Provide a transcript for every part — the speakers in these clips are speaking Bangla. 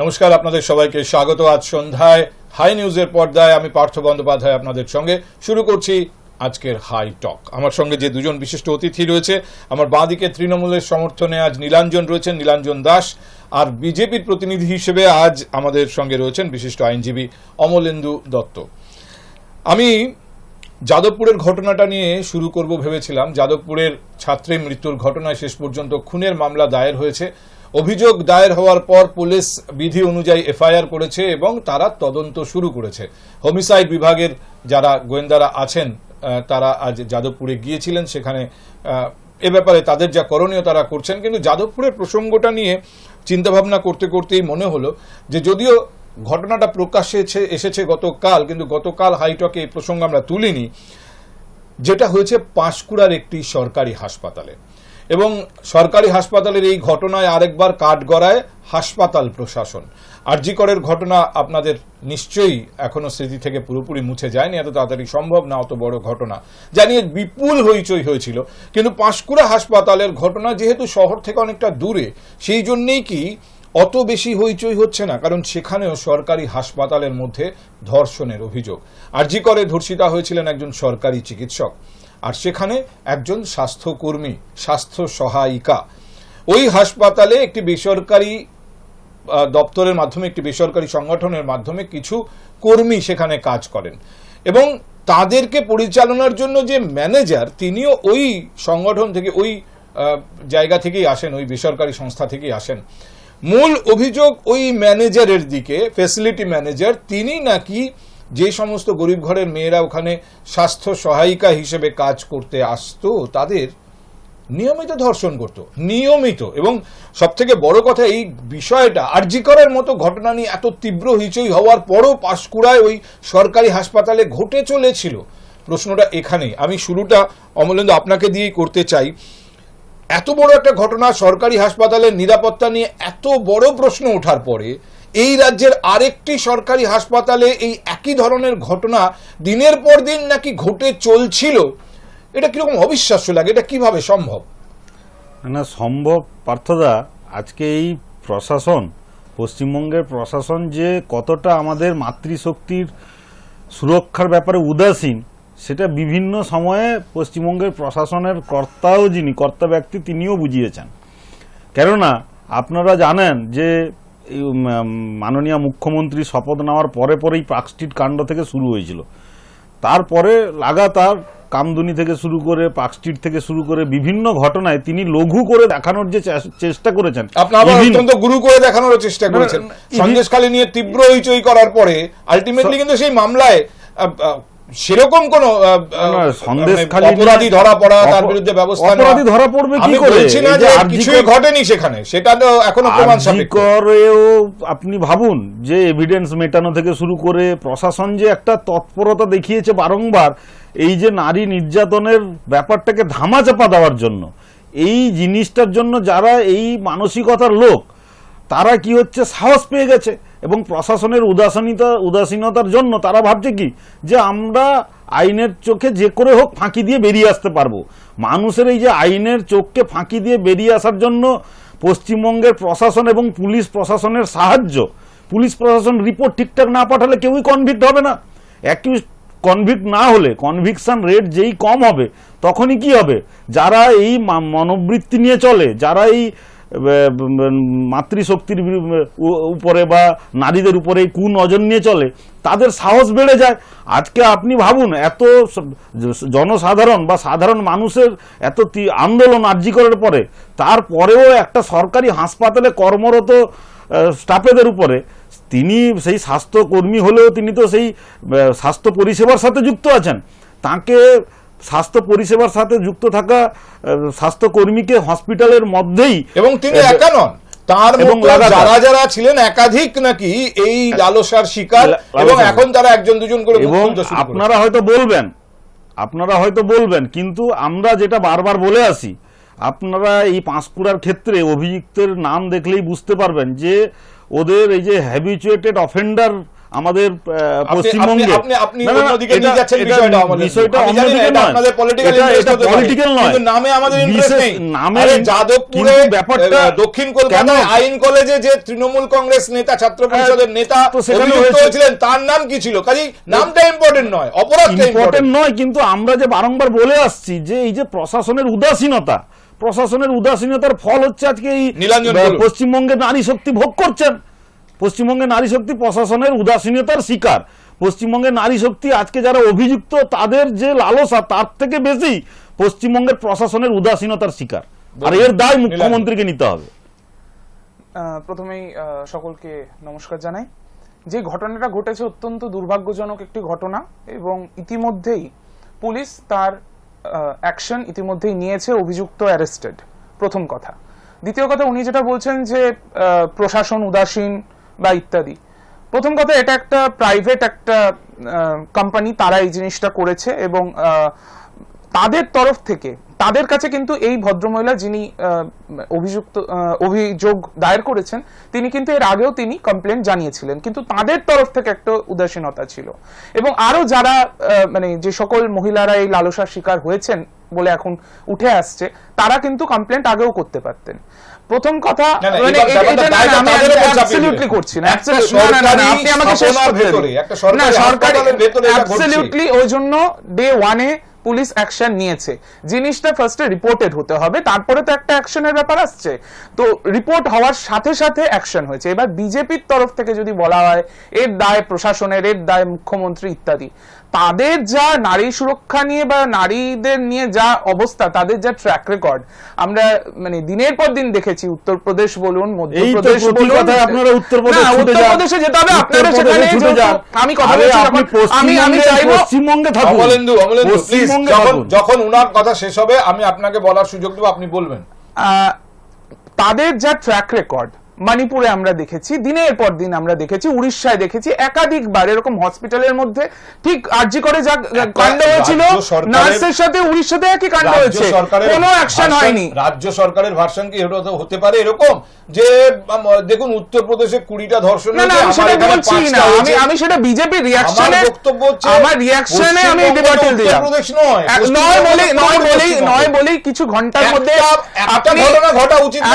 নমস্কার, আপনাদের সবাইকে স্বাগত। আজ সন্ধ্যায় হাই নিউজের পর্দায় আমি পার্থ বন্দ্যোপাধ্যায় আপনাদের সঙ্গে। শুরু করছি আজকের হাই টক। আমার সঙ্গে যে দুজন বিশিষ্ট অতিথি রয়েছে, আমার বাঁদিকে তৃণমূলের সমর্থনে আজ নীলাঞ্জন রয়েছেন। নীলাঞ্জন দাস আর বিজেপির প্রতিনিধি হিসেবে আজ আমাদের সঙ্গে রয়েছেন বিশিষ্ট আইনজীবী অমলেন্দু দত্ত। আমি যাদবপুরের ঘটনাটা নিয়ে শুরু করব ভেবেছিলাম। যাদবপুরের ছাত্রের মৃত্যুর ঘটনায় শেষ পর্যন্ত খুনের মামলা দায়ের হয়েছে। অভিযোগ দায়ের হওয়ার পর পুলিশ বিধি অনুযায়ী এফআইআর করেছে এবং তারা তদন্ত শুরু করেছে। হোমিসাইড বিভাগের যারা গোয়েন্দারা আছেন তারা আজ যাদবপুরে গিয়েছিলেন। সেখানে এ ব্যাপারে তাদের যা করণীয় তারা করছেন, কিন্তু যাদবপুরের প্রসঙ্গটা নিয়ে চিন্তাভাবনা করতে করতেই মনে হলো যে যদিও ঘটনাটা প্রকাশ্যে এসে- এসেছে গতকাল, কিন্তু গতকাল হাইটকে এই প্রসঙ্গ আমরা তুলিনি। যেটা হয়েছে পাঁশকুড়ার একটি সরকারি হাসপাতালে। সরকারি হাসপাতালের এই ঘটনায় আরেকবার কাঠগড়ায় হাসপাতাল প্রশাসন। আরজিকরের ঘটনা আপনাদের নিশ্চয়ই এখনও স্মৃতি থেকে পুরোপুরি মুছে যায়নি, এত তাড়াতাড়ি সম্ভব না, অত বড় ঘটনা। জানিয়ে বিপুল হইচই হয়েছিল। কিন্তু পাঁশকুড়া হাসপাতালের ঘটনা যেহেতু শহর থেকে অনেকটা দূরে, সেই জন্যেই কি অত বেশি হইচই হচ্ছে না? কারণ সেখানেও সরকারি হাসপাতালের মধ্যে ধর্ষণের অভিযোগ। আরজি করে ধর্ষিতা হয়েছিলেন একজন সরকারি চিকিৎসক। আর সেখানে একজন স্বাস্থ্যকর্মী, স্বাস্থ্য সহায়িকা। ওই হাসপাতালে একটি বেসরকারি দপ্তরের মাধ্যমে, একটি বেসরকারি সংগঠনের মাধ্যমে কিছু কর্মী সেখানে কাজ করেন। এবং তাদেরকে পরিচালনার জন্য যে ম্যানেজার, তিনিও ওই সংগঠন থেকে, ওই জায়গা থেকেই আসেন, ওই বেসরকারি সংস্থা থেকেই আসেন। মূল অভিযোগ ওই ম্যানেজারের দিকে ফেসিলিটি ম্যানেজার তিনি নাকি যে সমস্ত গরিব ঘরের মেয়েরা ওখানে স্বাস্থ্য সহায়িকা হিসেবে কাজ করতে আসতো, তাদের নিয়মিত ধর্ষণ করত, নিয়মিত। এবং সব থেকে বড় কথা, এই বিষয়টা আরজিকরের মতো ঘটনা নিয়ে এত তীব্র হইচই হওয়ার পরও পাঁশকুড়ায় ওই সরকারি হাসপাতালে ঘটে চলেছিল। প্রশ্নটা এখানেই। আমি শুরুটা, অমলেন্দু, আপনাকে দিয়েই করতে চাই। এত বড় একটা ঘটনা সরকারি হাসপাতালের নিরাপত্তা নিয়ে এত বড় প্রশ্ন ওঠার পরে এই রাজ্যের আরেকটি সরকারি হাসপাতালে এই একই ধরনের ঘটনা দিনের পর দিন নাকি ঘটে চলছিল, এটা কীরকম অবিশ্বাস্য লাগে? এটা কীভাবে সম্ভব? না, সম্ভব, পার্থদা, আজকে এই প্রশাসন, পশ্চিমবঙ্গের প্রশাসন যে কতটা আমাদের মাতৃশক্তির সুরক্ষার ব্যাপারে উদাসীন, সেটা বিভিন্ন সময়ে পশ্চিমবঙ্গের প্রশাসনের কর্তাও যিনি, কর্তা ব্যক্তি তিনিও বুঝিয়েছেন। কেননা, আপনারা জানেন যে মাননীয় মুখ্যমন্ত্রী শপথ নেওয়ার পরে পরেই পার্ক স্ট্রিট কাণ্ড থেকে শুরু হয়েছিল। তারপরে লাগাতার কামদুনি থেকে শুরু করে পার্ক স্ট্রিট থেকে শুরু করে বিভিন্ন ঘটনায় তিনি লঘু করে দেখানোর যে চেষ্টা করেছেন। অত্যন্ত গুরু করে দেখানোর চেষ্টা করেছেন। সন্দেশখালী নিয়ে তীব্র হইচই করার পরে আলটিমেটলি কিন্তু সেই মামলায় সেরকম কোন না, সন্দেশখালী অপরাধী ধরা পড়া তার বিরুদ্ধে ব্যবস্থা অপরাধী ধরা পড়বে কি করে? বলছি না যে কিছুই ঘটেনি সেখানে সেটা তো এখনও প্রমাণ সাপেক্ষ। করেও আপনি ভাবুন যে এভিডেন্স মেটানো থেকে শুরু করে প্রশাসন যে একটা তৎপরতা দেখিয়েছে বারংবার এই যে নারী নির্যাতনের ব্যাপারটাকে ধামাচাপা দেওয়ার জন্য এই জিনিসটার জন্য যারা এই মানসিকতার লোক তারা কি হচ্ছে সাহস পেয়ে গেছে? এবং প্রশাসনের উদাসীনতা, উদাসীনতার জন্য তারা ভাবছে কি? যে আমরা আইনের চোখে যে করে হোক ফাঁকি দিয়ে বেরিয়ে আসতে পারব। মানুষের এই যে আইনের চোখকে ফাঁকি দিয়ে বেরিয়ে আসার জন্য পশ্চিমবঙ্গের প্রশাসন এবং পুলিশ প্রশাসনের সাহায্য, পুলিশ প্রশাসন রিপোর্ট ঠিকঠাক না পাঠালে কেউই কনভিক্ট হবে না। অ্যাকিউজ কনভিক্ট না হলে কনভিকশন রেট যেই কম হবে, তখনই কি হবে? যারা এই মনোবৃত্তি নিয়ে চলে, যারা এই মাতৃশক্তির উপরে বা নারীদের উপরে এই কুনজর নিয়ে চলে, তাদের সাহস বেড়ে যায়। আজকে আপনি ভাবুন, এত জনসাধারণ বা সাধারণ মানুষের এত আন্দোলন আর্জি করার পরে, তারপরেও একটা সরকারি হাসপাতালে কর্মরত স্টাফেদের উপরে, তিনি সেই স্বাস্থ্যকর্মী হলেও তিনি তো সেই স্বাস্থ্য পরিষেবার সাথে যুক্ত আছেন। তাকে স্বাস্থ্য পরিষেবার সাথে যুক্ত থাকা স্বাস্থ্যকর্মীকে হসপিটালের মধ্যেই এবং তিনি একা নন তার এবং। যারা যারা ছিলেন একাধিক নাকি এই লালসার শিকার এবং এখন তারা একজন দুজন করে এবং। আপনারা হয়তো বলবেন আপনারা হয়তো বলবেন কিন্তু আমরা যেটা বারবার বলে আসি আপনারা এই পাঁশকুড়ার ক্ষেত্রে অভিযুক্তের নাম দেখলেই বুঝতে পারবেন যে ওদের এই যে হ্যাবিচুয়েটেড অফেন্ডার আমাদের পশ্চিমবঙ্গে। বিষয়টা নয়। নামে আমাদের নেই। নামে যাদবপুরে ব্যাপারটা দক্ষিণ কলকাতায় আইন কলেজে যে তৃণমূল কংগ্রেস নেতা ছাত্র পরিষদের নেতা। হয়েছিলেন তার নাম কি ছিল? কাজেই নামটা ইম্পর্টেন্ট নয় অপরাধটা ইম্পর্টেন্ট নয় কিন্তু আমরা যে বারংবার বলে আসছি যে এই যে প্রশাসনের উদাসীনতা প্রশাসনের উদাসীনতার ফল হচ্ছে আজকে এই পশ্চিমবঙ্গে নারী শক্তি ভোগ করছেন। পশ্চিমবঙ্গে নারী শক্তি প্রশাসনের উদাসীনতার শিকার। পশ্চিমবঙ্গের নারী শক্তি আজকে যারা অভিযুক্ত তাদের যে লালসা তার থেকে বেশি পশ্চিমবঙ্গের প্রশাসনের উদাসীনতার শিকার। আর এর দায় মুখ্যমন্ত্রীকে নিতে হবে। প্রথমেই সকলকে নমস্কার জানাই। যে ঘটনাটা ঘটেছে অত্যন্ত দুর্ভাগ্যজনক একটি ঘটনা এবং ইতিমধ্যেই পুলিশ তার অ্যাকশন ইতিমধ্যেই নিয়েছে অভিযুক্ত অ্যারেস্টেড প্রথম কথা। দ্বিতীয় কথা উনি যেটা বলছেন যে আহ, প্রশাসন উদাসীন বা ইত্যাদি। প্রথম কথা, এটা একটা প্রাইভেট একটা কোম্পানি তারা এই জিনিসটা করেছে এবং তাদের তরফ থেকে, তাদের কাছে কিন্তু এই ভদ্রমহিলা যিনি অভিযুক্ত অভিযোগ দায়ের করেছেন, তিনি কিন্তু এর আগেও তিনি কমপ্লেন জানিয়েছিলেন। কিন্তু তাদের তরফ থেকে একটা উদাসীনতা ছিল। এবং আরও যারা মানে যে সকল মহিলারা এই লালসার শিকার হয়েছেন বলে এখন উঠে আসছে, তারা কিন্তু কমপ্লেন্ট আগেও করতে পারতেন। প্রথম কথা মানে। করছি না আপনি আমাকে শেষ করতে একটা সরকারি ওই জন্য ডে ওয়ানে পুলিশ অ্যাকশন নিয়েছে। জিনিসটা ফার্স্টে রিপোর্টেড হতে হবে তারপরে তো একটা অ্যাকশনের ব্যাপার আসছে। তো রিপোর্ট হওয়ার সাথে সাথে অ্যাকশন হয়েছে। এবার বিজেপির তরফ থেকে যদি বলা হয় এর দায় প্রশাসনের এর দায় মুখ্যমন্ত্রী ইত্যাদি তাদের যা নারী সুরক্ষা নিয়ে বা নারীদের নিয়ে যা অবস্থা তাদের যা ট্র্যাক রেকর্ড আমরা মানে দিনের পর দিন দেখেছি উত্তরপ্রদেশ বলুন মধ্যপ্রদেশ বলুন আপনারা উত্তরপ্রদেশ যেতে হবে আপনারা সেখানে। আমি কথা বলছি আমি আমি চাইব পশ্চিমবঙ্গে থাকুন অমলেন্দু অমলেন্দু প্লিজ যখন থাকুন। যখন উনার কথা শেষ হবে আমি আপনাকে বলার সুযোগ দেবো আপনি বলবেন আহ, তাদের যা ট্র্যাক রেকর্ড মণিপুরে আমরা দেখেছি দিনের পর দিন আমরা দেখেছি উড়িষ্যায় দেখেছি একাধিকবার এরকম হসপিটালের মধ্যে। ঠিক আর্জি করে যা কাণ্ড হয়েছিল নার্সের সাথে উড়িষ্যাতে একই কাণ্ড হয়েছে। কোনো অ্যাকশন হয়নি। রাজ্য সরকারের ভার্সন কি হতে পারে এরকম? যে দেখুন উত্তরপ্রদেশে কুড়িটা ধর্ষণ না আমি সেটা বলছি না। আমি আমি সেটা বিজেপি আমার রিয়াকশনে বক্তব্য হচ্ছে আমার রিয়াকশনে আমি ডিবেটল দিলাম। উত্তরপ্রদেশ নয় নয় বলেই নয় বলেই নয় বলেই কিছু ঘণ্টার মধ্যে আপনি- ঘটনা ঘটা উচিত না,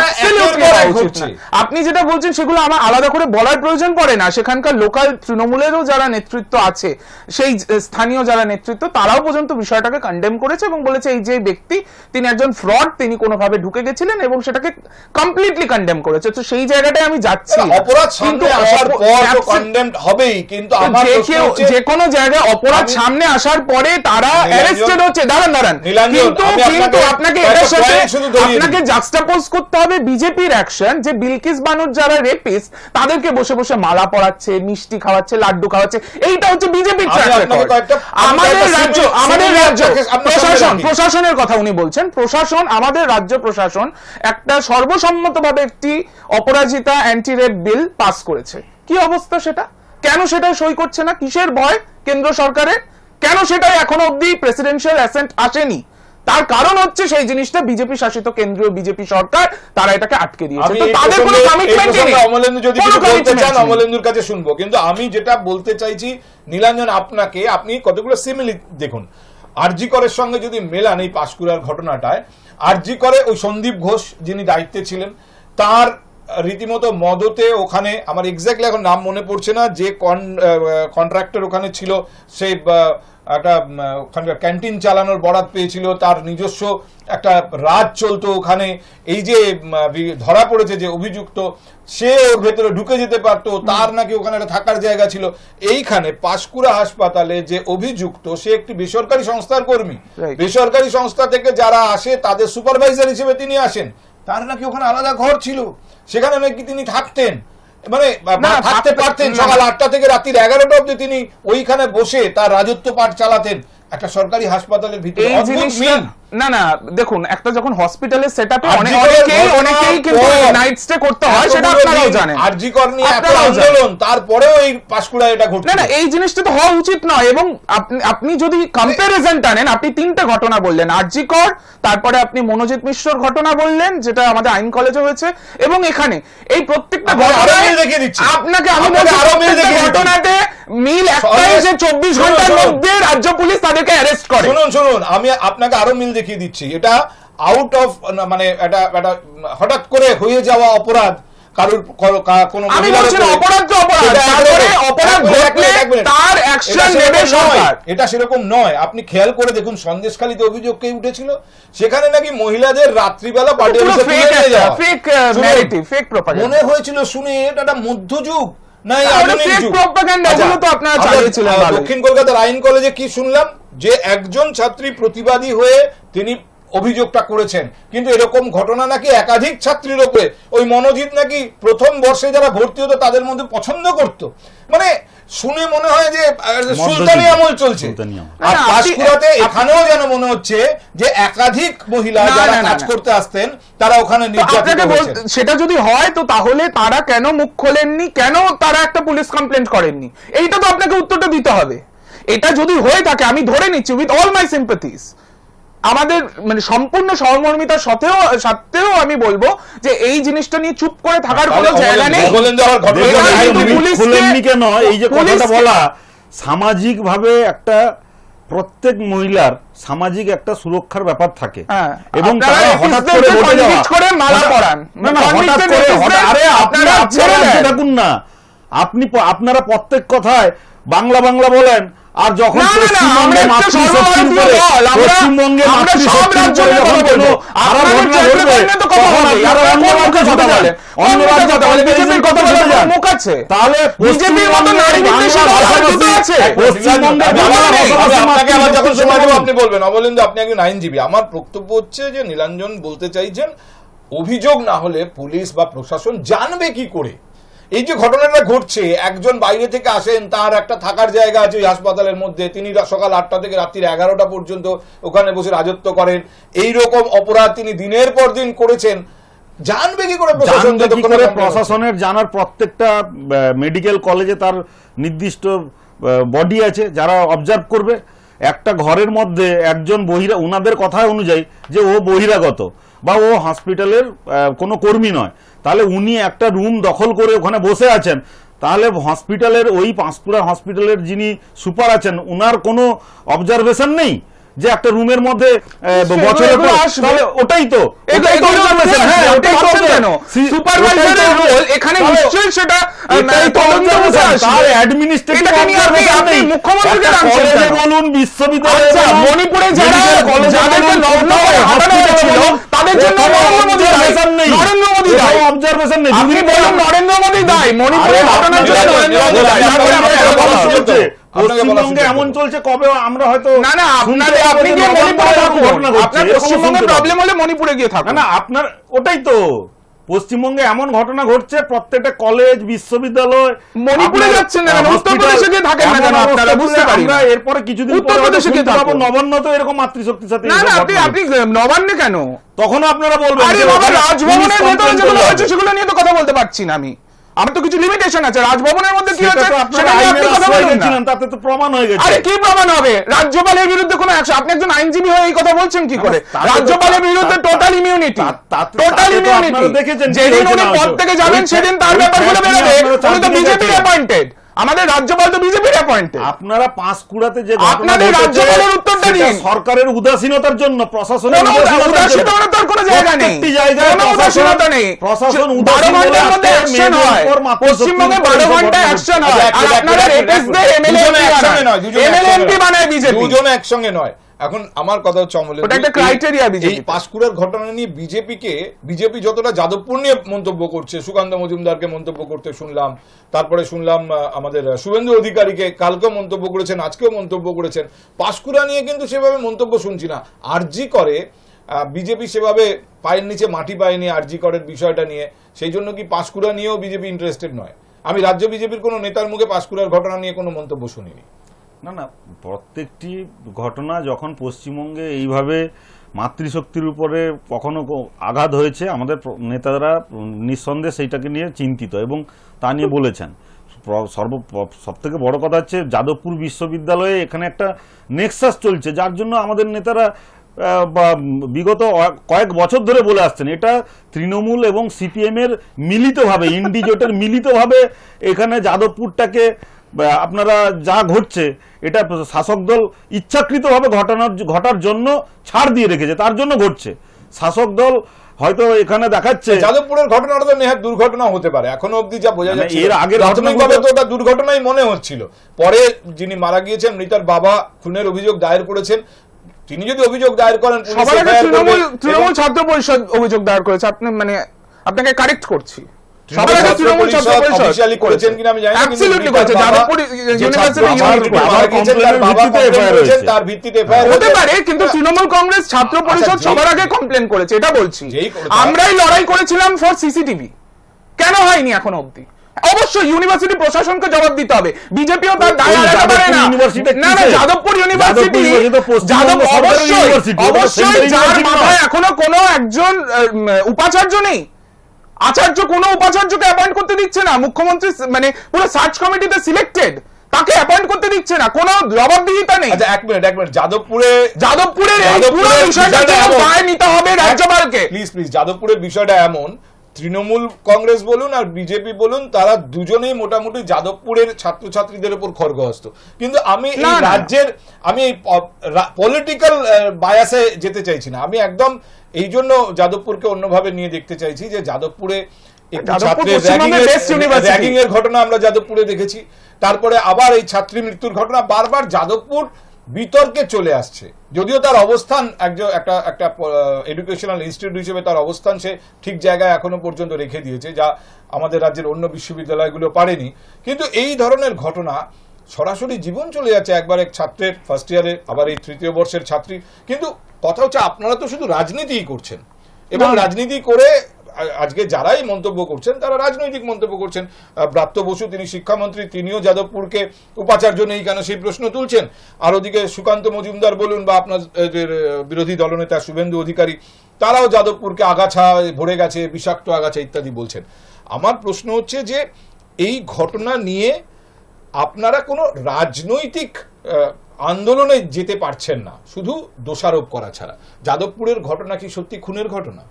ঘটছে। আপনি যেটা বলছেন সেগুলো আমার আলাদা করে বলার প্রয়োজন পড়ে না। সেখানকার লোকাল তৃণমূলেরও যারা নেতৃত্ব আছে সেই স্থানীয় যারা নেতৃত্ব তারাও পর্যন্ত বিষয়টাকে কন্ডেম করেছে এবং বলেছে এই যে ব্যক্তি তিনি একজন ফ্রড তিনি কোনোভাবে ঢুকে গেছিলেন এবং সেটাকে কমপ্লিটলি কন্ডেম করেছে। তো সেই জায়গাটায় আমি যাচ্ছি। অপরাধ কিন্তু আসার পর তো কন্ডেমড হবেই কিন্তু আমার যে কেউ যে কোনো জায়গায় অপরাধ সামনে আসার পরে তারা অ্যারেস্টেড হচ্ছে। দাঁড়ান দাঁড়ান। কিন্তু কিন্তু আপনাকে এটার সাথে। আপনাকে জাস্টাপোজ করতে হবে বিজেপির অ্যাকশন যে বিলকিস বানুর যারা রেপিস তাদেরকে বসে বসে মালা পরাচ্ছে মিষ্টি খাওয়াচ্ছে লাড্ডু খাওয়াচ্ছে। এইটা হচ্ছে বিজেপির আমাদের রাজ্য আমাদের রাজ্য প্রশাসন। প্রশাসনের কথা উনি বলছেন। প্রশাসন আমাদের রাজ্য প্রশাসন একটা সর্বসম্মতভাবে একটি Aparajita anti rape bill pass করেছে। কি অবস্থা সেটা? কেন সেটা সই করছে না? কিসের ভয় কেন্দ্র সরকারের? কেন সেটা এখনও অব্দি প্রেসিডেন্সিয়াল অ্যাসেন্ট আসেনি? তার কারণ হচ্ছে সেই জিনিসটা বিজেপি শাসিত কেন্দ্রীয় বিজেপি সরকার তারা এটাকে আটকে দিয়েছে। তো তাদের কোনো কমিটমেন্ট প্রসঙ্গে অমলেন্দু যদি কিছু বলতে চান অমলেন্দুর কাছে শুনব। কিন্তু আমি যেটা বলতে চাইছি নীলাঞ্জন আপনাকে আপনি কতগুলো সিমিলি দেখুন। আরজি করের সঙ্গে যদি মেলান এই পাশকুড়ার ঘটনাটায় আরজি করে ওই সন্দীপ ঘোষ যিনি দায়িত্বে ছিলেন তার রীতিমতো মদতে ওখানে আমার এক্স্যাক্টলি এখন নাম মনে পড়ছে না যে কন্ট্রাক্টর ওখানে ছিল সে একটা ওখানকার ক্যান্টিন চালানোর বরাত পেয়েছিল তার নিজস্ব একটা রাজ চলতো ওখানে। এই যে ধরা পড়েছে যে অভিযুক্ত সে ওর ভেতরে ঢুকে যেতে পারতো তার নাকি ওখানে একটা থাকার জায়গা ছিল। এইখানে পাঁশকুড়া হাসপাতালে যে অভিযুক্ত সে একটি বেসরকারি সংস্থার কর্মী। বেসরকারি সংস্থা থেকে যারা আসে তাদের সুপারভাইজার হিসেবে তিনি আসেন। তার নাকি ওখানে আলাদা ঘর ছিল। সেখানে নাকি তিনি থাকতেন। মানে থাকতে- পারতেন সকাল আটটা থেকে রাত্রির এগারোটা অব্দি তিনি ওইখানে বসে তার রাজত্ব পাঠ চালাতেন। একটা সরকারি হাসপাতালের ভিতরে। না না দেখুন একটা যখন অনেক জি করের অনেকেই অনেকেই কিন্তু নাইট স্টে করতে হয় সেটা আপনারাও জানেন। আন্দোলন তারপরেও এই এটা ঘটছে। না না এই জিনিসটা তো হওয়া উচিত নয় এবং আপনি- যদি টানেন আপনি তিনটে ঘটনা বললেন কর তারপরে আপনি মনোজিৎ মিশ্রর ঘটনা বললেন যেটা আমাদের আইন কলেজে হয়েছে এবং এখানে এই প্রত্যেকটা আপনাকে ঘটনায় আমি বলছি আরও মিল দেখিয়ে ঘটনাতে মিল একটাই যে চব্বিশ শুনুন, ঘণ্টার মধ্যে রাজ্য পুলিশ তাদেরকে অ্যারেস্ট করে। শুনুন শুনুন আমি আপনাকে আরও মিল দেখিয়ে দিচ্ছি এটা আউট অফ মানে এটা এটা হঠাৎ করে হয়ে যাওয়া অপরাধ কারোর কোনো আমি বলছি অপরাধ তো অপরাধ। তারপরে অপরাধ ঘটলে একবারে- একবারে। তার এটা সেরকম নেবে নয়। সরকার। এটা সেরকম নয় আপনি খেয়াল করে দেখুন সন্দেশখালীতে অভিযোগ কে উঠেছিল সেখানে নাকি মহিলাদের রাত্রিবেলা পার্টি অফিসে fake propaganda। মনে হয়েছিল শুনে এটা একটা মধ্যযুগ আচ্ছা। দক্ষিণ কলকাতার আইন কলেজে কি শুনলাম? যে একজন ছাত্রী প্রতিবাদী হয়ে তিনি অভিযোগটা করেছেন। কিন্তু এরকম ঘটনা নাকি একাধিক ছাত্রীর ওপরে। ওই মনোজিৎ নাকি প্রথম বর্ষে যারা ভর্তি হতো তাদের মধ্যে পছন্দ করত। মানে শুনে মনে হয় যে সুলতানি আমল চলছে। আর পাঁশকুড়াতে এখানেও যেন মনে হচ্ছে যে একাধিক মহিলা যারা কাজ করতে আসতেন তারা ওখানে সেটা যদি হয় তো তাহলে তারা কেন মুখ খোলেননি? কেন তারা একটা পুলিশ কমপ্লেন করেননি? এইটা তো আপনাকে উত্তরটা দিতে হবে। এটা যদি হয়ে থাকে আমি ধরে নিচ্ছি উইথ অল মাই সিম্পাথিস আমাদের মানে সম্পূর্ণ সহমর্মিতার সাথেও সত্ত্বেও আমি বলব যে এই জিনিসটা নিয়ে চুপ করে থাকার কোনো জায়গা নেই। কেন এই যে কথাটা বলা সামাজিক ভাবে একটা প্রত্যেক মহিলার সামাজিক একটা সুরক্ষার ব্যাপার থাকে। হ্যাঁ, এবং তারা হঠাৎ করে এপিসদেরকে বলে যাওয়া। convict করে মালা পরান। না না হঠাৎ করে আরে আপনি আপনারা ছেড়ে আপনারা না আপনি আপনারা প্রত্যেক কথায় বাংলা বাংলা বলেন আর যখন পশ্চিমবঙ্গে মাতৃশক্তির উপরে পশ্চিমবঙ্গে মাতৃশক্তির উপরে যখন কোনো আপনাদের ঘটনা ঘটবে, তখন। আপনারা অন্য রাজ্যে কথা। বলেন? অন্য রাজ্যে? বিজেপির কথা বলার যান। কোনো মুখ আছে? তাহলে বিজেপির মতো নারী বিদ্বেষী বাংলা দুটো আছে। পশ্চিমবঙ্গে বাংলা আমি আপনাকে আবার যখন সময় দেবো আপনি বলবেন অবলেন্দু আপনি একজন আইনজীবী আমার বক্তব্য হচ্ছে যে নীলাঞ্জন বলতে চাইছেন অভিযোগ না হলে পুলিশ বা প্রশাসন জানবে কি করে এই যে ঘটনাটা ঘটছে একজন বাইরে থেকে আসেন তার একটা থাকার জায়গা আছে ওই হাসপাতালের মধ্যে তিনি সকাল আটটা থেকে রাত্রির এগারোটা পর্যন্ত ওখানে বসে রাজত্ব করেন। এই রকম অপরাধ তিনি দিনের পর দিন করেছেন। জানবে কি করে? প্রশাসনের জানার প্রত্যেকটা মেডিকেল কলেজে তার নির্দিষ্ট বডি আছে যারা অবজার্ভ করবে। একটা ঘরের মধ্যে একজন বহিরা ওনাদের কথা অনুযায়ী যে ও বহিরাগত। বা ও হসপিটালের কোনো কর্মী নয়। তাহলে উনি একটা রুম দখল করে ওখানে বসে আছেন। তাহলে হসপিটালের ওই পাঁশকুড়া হসপিটালের যিনি সুপার আছেন ওনার কোনো অবজারভেশন নেই? যে একটা রুমের মধ্যে বছরের পর তাহলে ওটাই তো। এটাই তো হ্যাঁ, ওটাই কেন? সি- Supervisor ওটাই এর তো- role, এখানে নিশ্চয়ই সেটা, এটাই তো। তার এটাকে আপনি- মুখ্যমন্ত্রীকে বলুন বিশ্ববিদ্যালয়ে আচ্ছা, মণিপুরে যারা যাদেরকে হাঁটানো হয়েছিল, তাদের জন্য নরেন্দ্র মোদী নেই। নরেন্দ্র মোদী দায়ী। observation নেই। আপনি বলুন নরেন্দ্র মোদী দায়ী। মণিপুরের ঘটনার জন্য নরেন্দ্র মোদী দায়ী। পশ্চিমবঙ্গে এমন চলছে কবে আমরা হয়তো না না আপনাদের আপনি গিয়ে মণিপুরে থাকুন আপনার পশ্চিমবঙ্গে প্রবলেম হলে মণিপুরে গিয়ে থাকুন। না আপনার ওটাই তো। পশ্চিমবঙ্গে এমন ঘটনা ঘটছে প্রত্যেকটা কলেজ বিশ্ববিদ্যালয় মণিপুরে যাচ্ছেন না উত্তরপ্রদেশে গিয়ে থাকেন না কেন? আপনারা? বুঝতে পারি আমরা। এরপরে কিছুদিন উত্তরপ্রদেশে গিয়ে থাকুন। নবান্ন তো এরকম মাতৃশক্তির সাথে না না আপনি আপনি নবান্নে কেন? তখন আপনারা বলবেন আরে বাবা রাজভবনের ভেতরে যেগুলো হবে। সেগুলো নিয়ে তো কথা বলতে পারছি না আমি। আমার তো কিছু লিমিটেশন আছে রাজভবনের মধ্যে কি হচ্ছে সেটা আপনি কথা বলুন না। তাতে তো প্রমাণ হয়ে গেছে। আরে কি প্রমাণ হবে? রাজ্যপালের বিরুদ্ধে কোনো অ্যাকশন আপনি একজন আইনজীবী হয়ে এই কথা বলছেন কি করে? রাজ্যপালের বিরুদ্ধে টোটাল ইমিউনিটি টোটাল ইমিউনিটি দেখেছেন যেদিন উনি পদ থেকে যাবেন সেদিন তার ব্যাপারগুলো বেরোবে। উনি তো বিজেপির অ্যাপয়েন্টেড আমাদের রাজ্যপাল তো বিজেপির অ্যাপয়েন্টেড আপনারা পাঁশকুড়াতে যে আপনাদের রাজ্যপালের উত্তরটা দিন। সরকারের উদাসীনতার জন্য প্রশাসনের। উদাসীনতার কোনো জায়গা নেই প্রত্যেকটি জায়গায় কোনো প্রশাসন- উদাসীনতা নেই। প্রশাসন বারো ঘণ্টার মধ্যে অ্যাকশন হয়। পশ্চিমবঙ্গে বারো ঘণ্টা অ্যাকশন আচ্ছা, হয়। আর আপনারা এমএলএ এমএলএ এমএলএ একসঙ্গে এমপি বানায় বিজেপি। দুজনে একসঙ্গে নয়। এখন আমার কথা হচ্ছে অমলেন্দু, ওটা একটা এই পাঁশকুড়ার ঘটনা নিয়ে বিজেপিকে বিজেপি যতটা যাদবপুর নিয়ে মন্তব্য করছে সুকান্ত মজুমদারকে মন্তব্য করতে শুনলাম তারপরে শুনলাম আমাদের শুভেন্দু অধিকারীকে কালকেও মন্তব্য করেছেন আজকেও মন্তব্য করেছেন। পাঁশকুড়া নিয়ে কিন্তু সেভাবে মন্তব্য শুনছি না। আরজি করে বিজেপি সেভাবে পায়ের নিচে মাটি পায়নি আরজি করের বিষয়টা নিয়ে। সেই জন্য কি পাঁশকুড়া নিয়েও বিজেপি ইন্টারেস্টেড নয়? আমি রাজ্য বিজেপির কোনো নেতার মুখে পাঁশকুড়ার ঘটনা নিয়ে কোনো মন্তব্য শুনিনি। না না, প্রত্যেকটি ঘটনা যখন পশ্চিমবঙ্গে এইভাবে মাতৃশক্তির উপরে কখনো আঘাত হয়েছে, আমাদের নেতারা নিঃসন্দেহে সেইটাকে নিয়ে চিন্তিত এবং তা নিয়ে বলেছেন। সর্ব সব থেকে বড় কথা হচ্ছে, যাদবপুর বিশ্ববিদ্যালয়ে এখানে একটা নেক্সাস চলছে, যার জন্য আমাদের নেতারা বিগত কয়েক বছর ধরে বলে আসছেন এটা তৃণমূল এবং সিপিএম এর মিলিতভাবে ইন্ডিজোটের মিলিতভাবে এখানে যাদবপুরটাকে আপনারা যা ঘটছে এটা শাসক দল ইচ্ছাকৃতভাবে ঘটানোর ঘটার জন্য ছাড় দিয়ে রেখেছে তার জন্য ঘটছে। শাসক দল হয়তো এখানে দেখাচ্ছে যাদবপুরের ঘটনাটা তো নেহাত দুর্ঘটনা হতে পারে এখনও অবধি যা বোঝা যাচ্ছে এর আগের প্রাথমিকভাবে তো ওটা দুর্ঘটনাই মনে হচ্ছিল। পরে যিনি মারা গিয়েছেন মৃতার বাবা খুনের অভিযোগ দায়ের করেছেন তিনি যদি অভিযোগ দায়ের করেন সবার আগে তৃণমূল তৃণমূল ছাত্র পরিষদ অভিযোগ দায়ের করেছে। আপনি মানে আপনাকে কারেক্ট করছি। ছাত্র তৃণমূল তার ভিত্তিতে হতে পারে কিন্তু কংগ্রেস ছাত্র পরিষদ সবার আগে কমপ্লেন করেছে এটা বলছি। আমরাই লড়াই করেছিলাম ফর সিসিটিভি কেন হয়নি এখনও অবধি? অবশ্যই ইউনিভার্সিটি প্রশাসনকে জবাব দিতে হবে। বিজেপিও তার দায় এড়াতে পারে না। না না যাদবপুর ইউনিভার্সিটি যাদব অবশ্যই অবশ্যই যার মাথায় এখনও কোনো একজন উপাচার্য নেই। আচার্য কোনো উপাচার্যকে অ্যাপয়েন্ট করতে দিচ্ছে না। মুখ্যমন্ত্রী মানে পুরো সার্চ কমিটিতে সিলেক্টেড তাকে অ্যাপয়েন্ট করতে দিচ্ছে না। কোনো জবাবদিহিতা নেই। আচ্ছা এক মিনিট এক মিনিট যাদবপুরে যাদবপুরের এই পুরো বিষয়টা দায় নিতে হবে রাজ্যপালকে। প্লিজ প্লিজ যাদবপুরের বিষয়টা এমন তৃণমূল কংগ্রেস বলুন আর বিজেপি বলুন তারা দুজনেই মোটামুটি যাদবপুরের ছাত্রছাত্রীদের উপর খড়গহস্ত কিন্তু আমি এই। রাজ্যের আমি এই পলিটিক্যাল বায়াসে যেতে চাইছি না আমি একদম এই জন্য যাদবপুরকে অন্যভাবে নিয়ে দেখতে চাইছি যে যাদবপুরে। র্যাগিং এর ঘটনা আমরা যাদবপুরে দেখেছি তারপরে আবার এই ছাত্রী মৃত্যুর ঘটনা বারবার যাদবপুর বিতর্কে চলে আসছে। যদিও তার অবস্থান একজন একটা একটা এডুকেশনাল ইনস্টিটিউট হিসেবে তার অবস্থান সে ঠিক জায়গায় এখনও পর্যন্ত রেখে দিয়েছে যা আমাদের রাজ্যের অন্য বিশ্ববিদ্যালয়গুলো পারেনি। কিন্তু এই ধরনের ঘটনা সরাসরি জীবন চলে যাচ্ছে একবার এক ছাত্রের ফার্স্ট ইয়ারে আবার এই তৃতীয় বর্ষের ছাত্রী। কিন্তু কথা হচ্ছে আপনারা তো শুধু রাজনীতিই করছেন। এবং রাজনীতি করে আজকে যারাই মন্তব্য করছেন, তারা রাজনৈতিক মন্তব্য করছেন। ব্রাত্য বসু, তিনি শিক্ষামন্ত্রী, তিনিও যাদবপুরকে উপাচার্য নেই কেন সেই প্রশ্ন তুলছেন। আর ওদিকে সুকান্ত মজুমদার বলুন বা আপনার বিরোধী দলনেতা শুভেন্দু অধিকারী, তারাও যাদবপুরকে আগাছা ভরে গেছে, বিষাক্ত আগাছা ইত্যাদি বলছেন। আমার প্রশ্ন হচ্ছে যে, এই ঘটনা নিয়ে আপনারা কোনো রাজনৈতিক আন্দোলনে যেতে পারছেন না। শুধু দোষারোপ করা ছাড়া। যাদবপুরের ঘটনা কি সত্যি খুনের ঘটনা?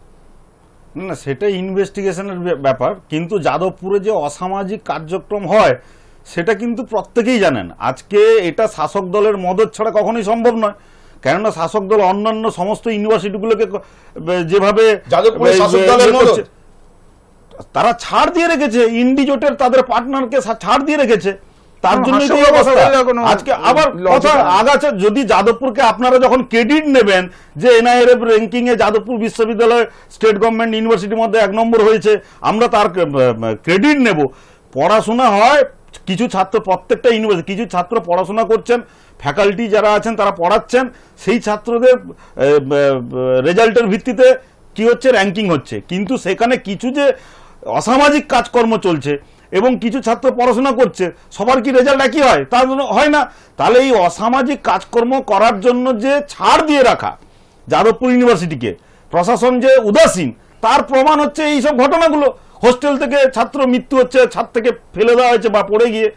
না না সেটা ইনভেস্টিগেশনের ব্যাপার। কিন্তু যাদবপুরে যে অসামাজিক কার্যক্রম হয় সেটা কিন্তু প্রত্যেকেই জানেন। আজকে এটা শাসক দলের মদত ছাড়া কখনোই সম্ভব নয়। কেননা শাসক দল অন্যান্য সমস্ত ইউনিভার্সিটিগুলোকে যেভাবে মদত? তারা ছাড় দিয়ে রেখেছে। ইন্ডিজোটের তাদের পার্টনারকে ছাড় দিয়ে রেখেছে। তার জন্য আজকে আবার কথা আগাছে যদি যাদবপুরকে আপনারা যখন ক্রেডিট নেবেন যে এনআইআরএফ র্যাঙ্কিং এ যাদবপুর বিশ্ববিদ্যালয় স্টেট গভর্নমেন্ট ইউনিভার্সিটির মধ্যে এক নম্বর হয়েছে আমরা তার ক্রেডিট নেব। পড়াশোনা হয় কিছু ছাত্র প্রত্যেকটা ইউনিভার্সিটি কিছু ছাত্র পড়াশোনা করছেন ফ্যাকাল্টি যারা আছেন তারা পড়াচ্ছেন সেই ছাত্রদের রেজাল্টের ভিত্তিতে কি হচ্ছে র্যাঙ্কিং হচ্ছে। কিন্তু সেখানে কিছু যে অসামাজিক কাজকর্ম চলছে এবং কিছু ছাত্র পড়াশোনা করছে, সবার কি রেজাল্ট একই হয়? তার জন্য হয় না। তাহলে এই অসামাজিক কাজকর্ম করার জন্য যে ছাড় দিয়ে রাখা, যাদবপুর ইউনিভার্সিটিকে, প্রশাসন যে উদাসীন, তার প্রমাণ হচ্ছে এই সব ঘটনাগুলো। হোস্টেল থেকে ছাত্র মৃত্যু হচ্ছে, ছাদ থেকে ফেলে দেওয়া হয়েছে বা পড়ে গিয়ে,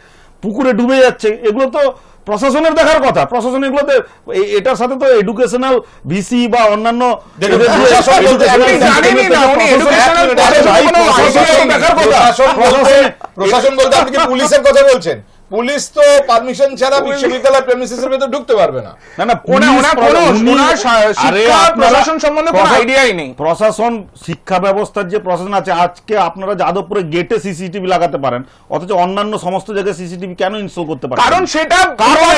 পুকুরে ডুবে যাচ্ছে। এগুলো তো প্রশাসনের দেখার কথা। প্রশাসন এগুলোতে এটার সাথে তো এডুকেশনাল ভিসি বা অন্যান্য প্রশাসন বলতে আপনি পুলিশের কথা বলছেন? পুলিশ তো পারমিশন ছাড়া বিশ্ববিদ্যালয় প্রেমিসিসের ভেতর ঢুকতে পারবে না। না না প্রশাসন সম্বন্ধে কোনো আইডিয়াই নেই। প্রশাসন শিক্ষা ব্যবস্থার যে প্রশাসন আছে আজকে আপনারা যাদবপুরে গেটে সিসিটিভি লাগাতে পারেন। অথচ অন্যান্য সমস্ত জায়গায় সিসিটিভি কেন ইনস্টল করতে পারেন? কারণ সেটা কারণ।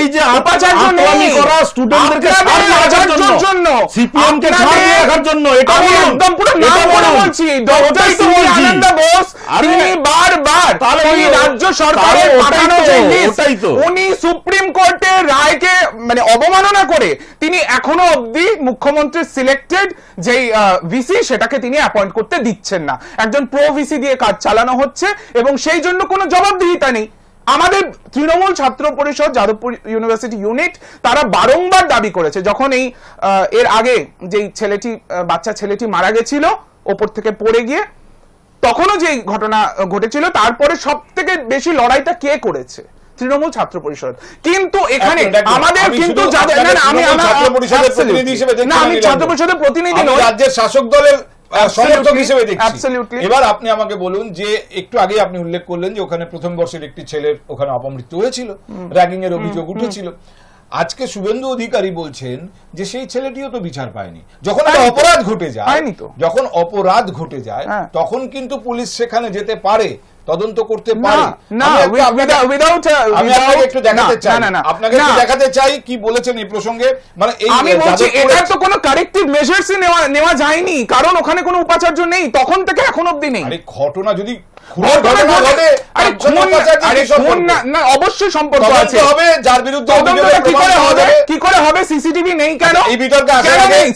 এই যে উপাচার্য আতঙ্কি নেই। করা স্টুডেন্টদেরকে ছাড় জন্য, জন্য। CPM কে ছাড় রাখার জন্য, এটা আমি একদম পুরো নাম বলছি। ডক্টর আনন্দ বোস। তিনি বারবার তাহলে ওই- রাজ্য সরকারের তাহলে ওটাই পাঠানো তো, যে list, ওটাই উনি সুপ্রিম কোর্টের রায়কে মানে অবমাননা করে তিনি এখনও অবধি মুখ্যমন্ত্রীর সিলেক্টেড যেই ভিসি সেটাকে তিনি অ্যাপয়েন্ট করতে দিচ্ছেন না। একজন প্রো ভিসি দিয়ে কাজ চালানো হচ্ছে এবং সেই জন্য কোনো জবাবদিহিতা নেই। আমাদের তৃণমূল ছাত্র পরিষদ যাদবপুর ইউনিভার্সিটি ইউনিট তারা বারংবার দাবি করেছে। যখন এই এর আগে যেই ছেলেটি বাচ্চা ছেলেটি মারা গেছিল ওপর থেকে পড়ে গিয়ে তখনও যে ঘটনা ঘটেছিল তারপরে সব থেকে বেশি লড়াইটা কে করেছে? তৃণমূল ছাত্র পরিষদ। কিন্তু এখানে। আমাদের কিন্তু যাদের- না, না, আমি ছাত্র পরিষদের প্রতিনিধি হিসেবে না আমি ছাত্র পরিষদের প্রতিনিধি নই। রাজ্যের শাসক দলের সমর্থক হিসেবে দেখছি। এবার আপনি আমাকে বলুন যে একটু আগে আপনি উল্লেখ করলেন যে ওখানে প্রথম বর্ষের একটি ছেলের ওখানে অপমৃত্যু হয়েছিল। র্যাগিং এর অভিযোগ উঠেছিল। আজকে শুভেন্দু অধিকারী বলছেন যে সেই ছেলেটিও তো বিচার পায়নি। যখন একটা অপরাধ ঘটে যায় যখন অপরাধ ঘটে যায় হ্যাঁ। তখন কিন্তু পুলিশ সেখানে যেতে পারে তদন্ত করতে পারে। না আমি একটু আপনাকে- উইদাউট আমি আপনাকে একটু দেখাতে চাই। না না না। আপনাকে একটু দেখাতে চাই কি বলেছেন এই প্রসঙ্গে? মানে এই আমি বলছি তো কোনো কারেক্টিভ মেজার্স নেওয়া নেওয়া যায়নি কারণ ওখানে কোনো উপাচার্য নেই তখন থেকে এখন অবধি নেই। আরে ঘটনা যদি অবশ্যই সম্পর্ক আছে। হবে যার বিরুদ্ধে কি করে হবে? কি করে হবে? সিসিটিভি নেই কেন? এই বিতর্কে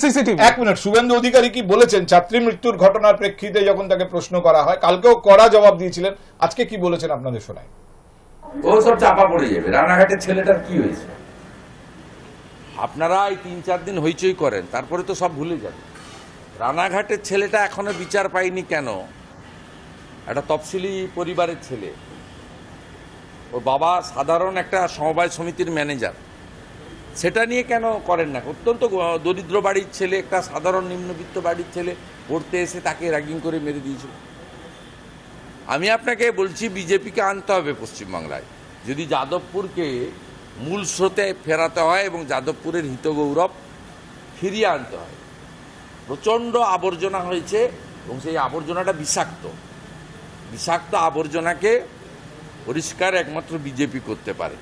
সিসিটিভি এক মিনিট শুভেন্দু অধিকারী কি বলেছেন? ছাত্রী মৃত্যুর ঘটনার প্রেক্ষিতে যখন তাকে প্রশ্ন করা হয় কালকেও কড়া জবাব দিয়েছিলেন। আজকে কি বলেছেন আপনাদের শোনায়? ও সব চাপা পড়ে যাবে। রানাঘাটের ছেলেটার কি হয়েছে? আপনারা এই তিন চার দিন হইচই করেন তারপরে তো সব ভুলে যাবেন রানাঘাটের ছেলেটা এখনও বিচার পায়নি কেন? একটা তফসিলি পরিবারের ছেলে। ওর বাবা সাধারণ একটা সমবায় সমিতির ম্যানেজার। সেটা নিয়ে কেন করেন না? অত্যন্ত দরিদ্র বাড়ির ছেলে, একটা সাধারণ নিম্নবিত্ত বাড়ির ছেলে পড়তে এসে তাকে র্যাগিং করে মেরে দিয়েছিল। আমি আপনাকে বলছি, বিজেপিকে আনতে হবে পশ্চিমবাংলায়। যদি যাদবপুরকে মূল স্রোতে ফেরাতে হয় এবং যাদবপুরের হিতগৌরব ফিরিয়ে আনতে হয়। প্রচণ্ড আবর্জনা হয়েছে এবং সেই আবর্জনাটা বিষাক্ত। বিষাক্ত আবর্জনাকে পরিষ্কার একমাত্র বিজেপি করতে পারে।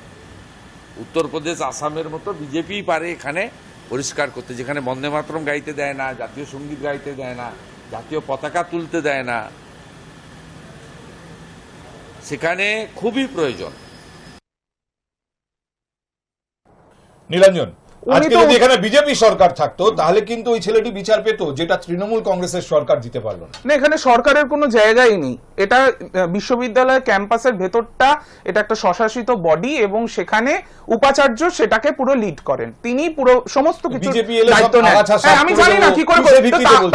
উত্তরপ্রদেশ, আসামের মতো বিজেপিই পারে এখানে পরিষ্কার করতে। যেখানে বন্দে মাতরম গাইতে দেয় না, জাতীয় সংগীত গাইতে দেয় না, জাতীয় পতাকা তুলতে দেয় না। সেখানে খুবই প্রয়োজন। নীলাঞ্জন আজকে যদি এখানে বিজেপি সরকার থাকতো তাহলে কিন্তু ওই ছেলেটি বিচার পেত যেটা তৃণমূল কংগ্রেসের সরকার দিতে পারল না। এখানে সরকারের কোনো জায়গাই নেই। এটা বিশ্ববিদ্যালয়ের ক্যাম্পাসের ভেতরটা এটা একটা স্বশাসিত বডি এবং সেখানে উপাচার্য সেটাকে পুরো লিড করেন। তিনি পুরো সমস্ত কিছু দায়িত্ব নেন। হ্যাঁ, আমি জানি না কি করে?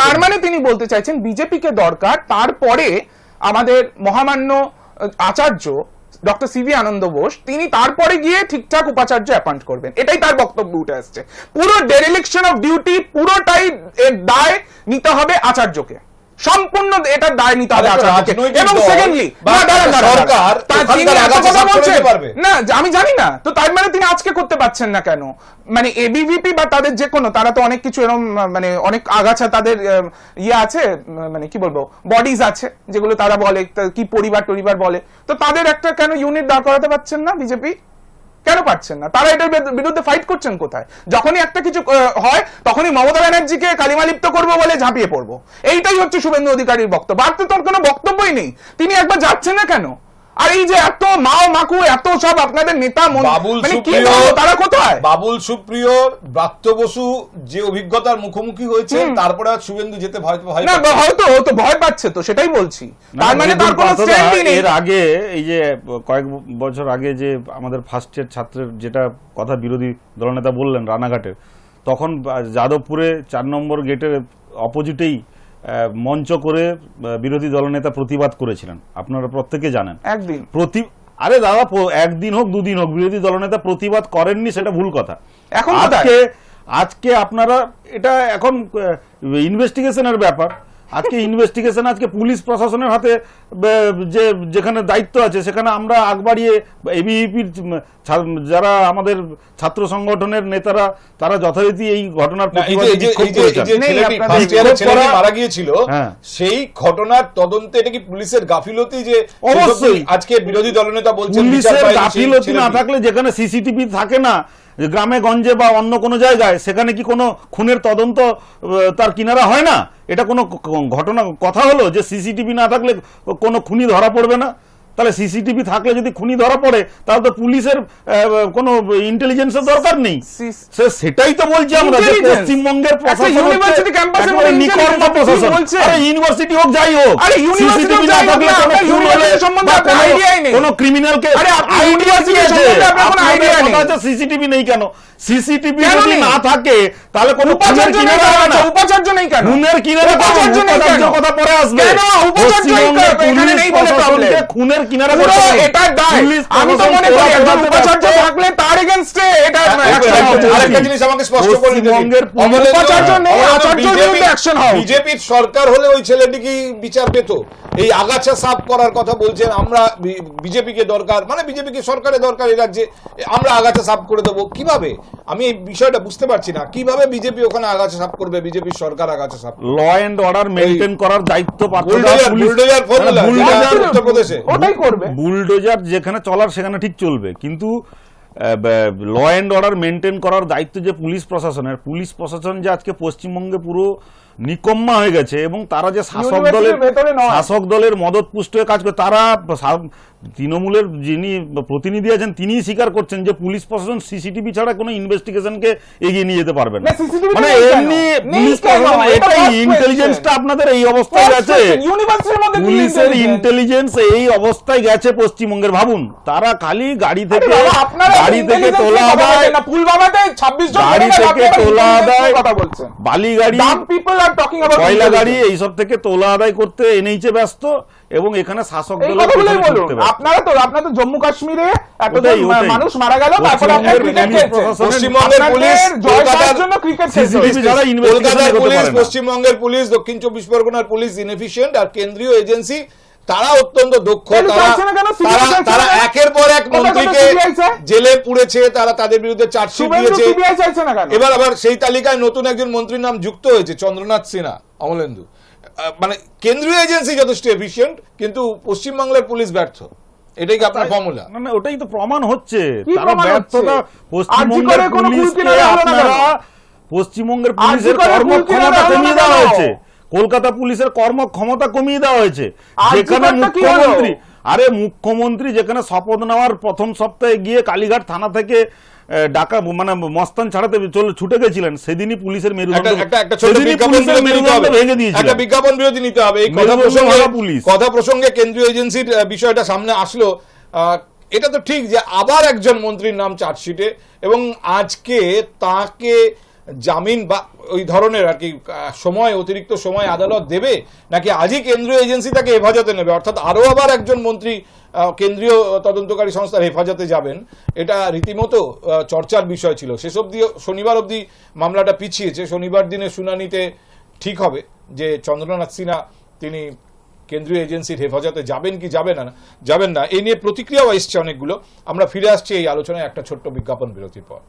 তার মানে তিনি বলতে চাইছেন বিজেপিকে দরকার তারপরে আমাদের মহামান্য আচার্য doctor C V Ananda Bose, তিনি তারপরে গিয়ে ঠিকঠাক উপাচার্য অ্যাপয়েন্ট করবেন। এটাই তার বক্তব্য, উঠে আসছে। পুরো ডেরিলিকশন অফ ডিউটি পুরোটাই এর দায় নিতে হবে আচার্যকে। সম্পূর্ণ এটার দায় নিতে হবে আচার্যকে এবং সেকেন্ডলি সরকার। না আমি জানি না। তো তার মানে তিনি আজকে করতে পারছেন না কেন? মানে এবিভিপি বা তাদের যে কোনো তারা তো অনেক কিছু এরকম মানে অনেক আগাছা তাদের ইয়ে আছে মানে কি বলব বডিজ আছে যেগুলো তারা বলে কি পরিবার টরিবার বলে। তো তাদের একটা কেন ইউনিট দাঁড় করাতে পারছেন না বিজেপি কেন পারছেন না? তারা এটার বিরুদ্ধে- ফাইট করছেন কোথায়? যখনই একটা কিছু হয়, তখনই মমতা ব্যানার্জিকে কালিমালিপ্ত করব বলে ঝাঁপিয়ে পড়ব। এইটাই হচ্ছে শুভেন্দু অধিকারীর বক্তব্য। আর তো তোর কোনো বক্তব্যই নেই। তিনি একবার যাচ্ছেন না কেন? আর এই যে এত মাও মাকু এত সব আপনাদের নেতা বাবুল মানে সুপ্রিয় তারা কোথায়? বাবুল সুপ্রিয় ব্রাত্য বসু যে অভিজ্ঞতার মুখোমুখি হয়েছে তারপরে আর শুভেন্দু যেতে ভয় ভয় না হয়তো ও তো ভয় পাচ্ছে তো সেটাই বলছি। তার মানে তার কোনো স্ট্যান্ডই নেই। এর আগে এই যে কয়েক বছর আগে যে আমাদের ফার্স্ট ইয়ার ছাত্রের যেটা কথা বিরোধী দলনেতা বললেন রানাঘাটের তখন যাদবপুরে চার নম্বর গেটের অপোজিটেই মঞ্চ করে বিরোধী দলনেতা প্রতিবাদ করেছিলেন। আপনারা প্রত্যেকে জানেন। একদিন। প্রতি আরে দাদা একদিন হোক দুদিন হোক বিরোধী দলনেতা প্রতিবাদ করেননি সেটা ভুল কথা। এখন আজকে আজকে আপনারা এটা এখন ইনভেস্টিগেশনের ব্যাপার। আজকে ইনভেস্টিগেশন আজকে পুলিশ প্রশাসনের হাতে যে যেখানে দায়িত্ব আছে সেখানে আমরা আগ বাড়িয়ে এবিপির যারা আমাদের ছাত্র সংগঠনের নেতারা তারা যথারীতি এই ঘটনার মারা গিয়েছিল হ্যাঁ। সেই ঘটনার তদন্তে এটা কি পুলিশের গাফিলতি যে অবশ্যই। আজকে বিরোধী দলনেতা বলছেন পুলিশের গাফিলতি না থাকলে যেখানে সিসিটিভি থাকে না গ্রামে, গঞ্জে বা অন্য কোনো জায়গায় সেখানে কি কোনো খুনের তদন্ত তার কিনারা হয় না? এটা কোনো ঘটনা, কথা হলো যে সিসিটিভি না থাকলে কোনো খুনি ধরা পড়বে না? তাহলে সিসিটিভি থাকলে যদি খুনি ধরা পড়ে তাহলে তো পুলিশের কোনো ইন্টেলিজেন্সের দরকার নেই। সে- সেটাই তো বলছি আমরা যে পশ্চিমবঙ্গের প্রশাসন নিকর্মা প্রশাসন। আরে ইউনিভার্সিটি হোক যাই হোক। আরে হোক থাকলে কোনো সম্বন্ধে আপনার নেই। ক্রিমিনালকে আরে আপনার সম্বন্ধে আপনার কোনো কথা সিসিটিভি নেই কেন? সিসিটিভি যদি না থাকে তাহলে কোনো উপাচার্য নেই কেন? না। আচ্ছা, উপাচার্য নেই কেন? খুনের কিনারা উপাচার্য নেই কেন? কথা পরে আসবে। কেন? উপাচার্য নেই কেন? এখানে নেই বলে প্রশাসনকে খুনের কিনারা করতে। এটার দায় আমি তো মনে করি একজন উপাচার্য থাকলে তার এটা। আরেকটা জিনিস আমাকে স্পষ্ট করে দিন। উপাচার্য নেই, BJP বিরুদ্ধে হওয়া উচিত। বিজেপির সরকার হলে ওই ছেলেটি কি বিচার পেত এই আগাছা সাফ করার কথা বলছেন আমরা বিজেপি কে দরকার মানে বিজেপি কে সরকারের দরকার এই রাজ্যে আমরা আগাছা সাফ করে দেবো কীভাবে আমি এই বিষয়টা বুঝতে পারছি না কীভাবে বিজেপি ওখানে আগাছা সাফ করবে বিজেপির সরকার আগাছা সাফ? ল এন্ড অর্ডার মেনটেন করার দায়িত্ব পার্থ বুলডোজার বুলডোজার ফর্মুলা মানে উত্তরপ্রদেশে করবে। বুলডোজার যেখানে চলার সেখানে ঠিক চলবে। কিন্তু ল অ্যান্ড অর্ডার মেনটেন করার দায়িত্ব যে পুলিশ প্রশাসনের, পুলিশ প্রশাসন যে আজকে পশ্চিমবঙ্গে পুরো নিকম্মা হয়ে গেছে এবং তারা যে শাসক দলের শাসক দলের মদত পুষ্ট হয়ে কাজ করে তারা তৃণমূলের যিনি প্রতিনিধি আছেন তিনিই স্বীকার করছেন যে পুলিশ প্রশাসন সিসিটিভি ছাড়া কোনো ইনভেস্টিগেশনকে এগিয়ে নিয়ে যেতে পারবে না। মানে এমনি পুলিশ প্রশাসন এটা ইন্টেলিজেন্সটা আপনাদের এই অবস্থায় কি পুলিশের ইন্টেলিজেন্স এই অবস্থায় গেছে পশ্চিমবঙ্গের ভাবুন। তারা খালি গাড়ি থেকে গাড়ি থেকে তোলা আদায় বলছেন না। পুলওয়ামাতে 26 জন গাড়ি থেকে তোলা আদায় বালি গাড়ি Dumb কয়লা থেকে তোলা আদায় করতে ব্যস্ত এবং এখানে শাসক। আপনারা তো আপনারা তো জম্মু কাশ্মীরে এতজন। মানুষ মারা গেল তারপরে আপনারা পশ্চিমবঙ্গের ক্রিকেট পুলিশ খেলছেন পশ্চিমবঙ্গের পুলিশ কলকাতার জন্য ক্রিকেট খেলছেন। যারা investigation কলকাতার এগোতে পুলিশ পশ্চিমবঙ্গের পুলিশ দক্ষিণ চব্বিশ পরগনার পুলিশ ইনএফিশিয়েন্ট আর কেন্দ্রীয় এজেন্সি তারা অত্যন্ত দক্ষ তারা তারা? একের পর এক মন্ত্রীকে? জেলে পুড়েছে তারা তাদের বিরুদ্ধে চার্জশিট দিয়েছে। এবার আবার সেই তালিকায় নতুন একজন মন্ত্রীর নাম যুক্ত হয়েছে চন্দ্রনাথ সিনহা অমলেন্দু। মানে কেন্দ্রীয় এজেন্সি যথেষ্ট এফিশিয়েন্ট কিন্তু পশ্চিমবাংলার পুলিশ ব্যর্থ। এটাই কি আপনার ফর্মুলা না না ওটাই তো প্রমাণ হচ্ছে। তারা ব্যর্থতা পশ্চিমবঙ্গের পুলিশকে আপনারা পশ্চিমবঙ্গের পুলিশের কর্মক্ষমতা কমিয়ে দেওয়া হয়েছে। কলকাতা পুলিশের কর্মক্ষমতা কমিয়ে দেওয়া হয়েছে। যেখানে? মুখ্যমন্ত্রী আরে মুখ্যমন্ত্রী যেখানে শপথ নেওয়ার প্রথম সপ্তাহে গিয়ে কালীঘাট থানা থেকে ডাকা মানে মস্তান ছাড়াতে চলে ছুটে গেছিলেন সেদিনই পুলিশের মেরুদণ্ড একটা বিজ্ঞাপন বিরতি নিতে হবে। এই কথা প্রসঙ্গে পুলিশ। কথা প্রসঙ্গে কেন্দ্রীয় এজেন্সির বিষয়টা সামনে আসলো। আহ, এটা তো ঠিক যে আবার একজন মন্ত্রীর নাম চার্জশিটে এবং আজকে তাকে জামিন বা ওই ধরনের আর কি সময়, অতিরিক্ত সময় আদালত দেবে, নাকি আজই কেন্দ্রীয় এজেন্সি তাকে হেফাজতে নেবে? অর্থাৎ আরও আবার একজন মন্ত্রী কেন্দ্রীয় তদন্তকারী সংস্থার হেফাজতে যাবেন। এটা রীতিমতো চর্চার বিষয় ছিল। শেষ অবধি, শনিবার অবধি মামলাটা পিছিয়েছে। শনিবার দিনে শুনানিতে ঠিক হবে যে চন্দ্রনাথ সিনহা তিনি কেন্দ্রীয় এজেন্সির হেফাজতে যাবেন কি যাবেন না যাবেন না। এই নিয়ে প্রতিক্রিয়াও এসছে অনেকগুলো। আমরা ফিরে আসছি এই আলোচনায় একটা ছোট্ট বিজ্ঞাপন বিরতির পর।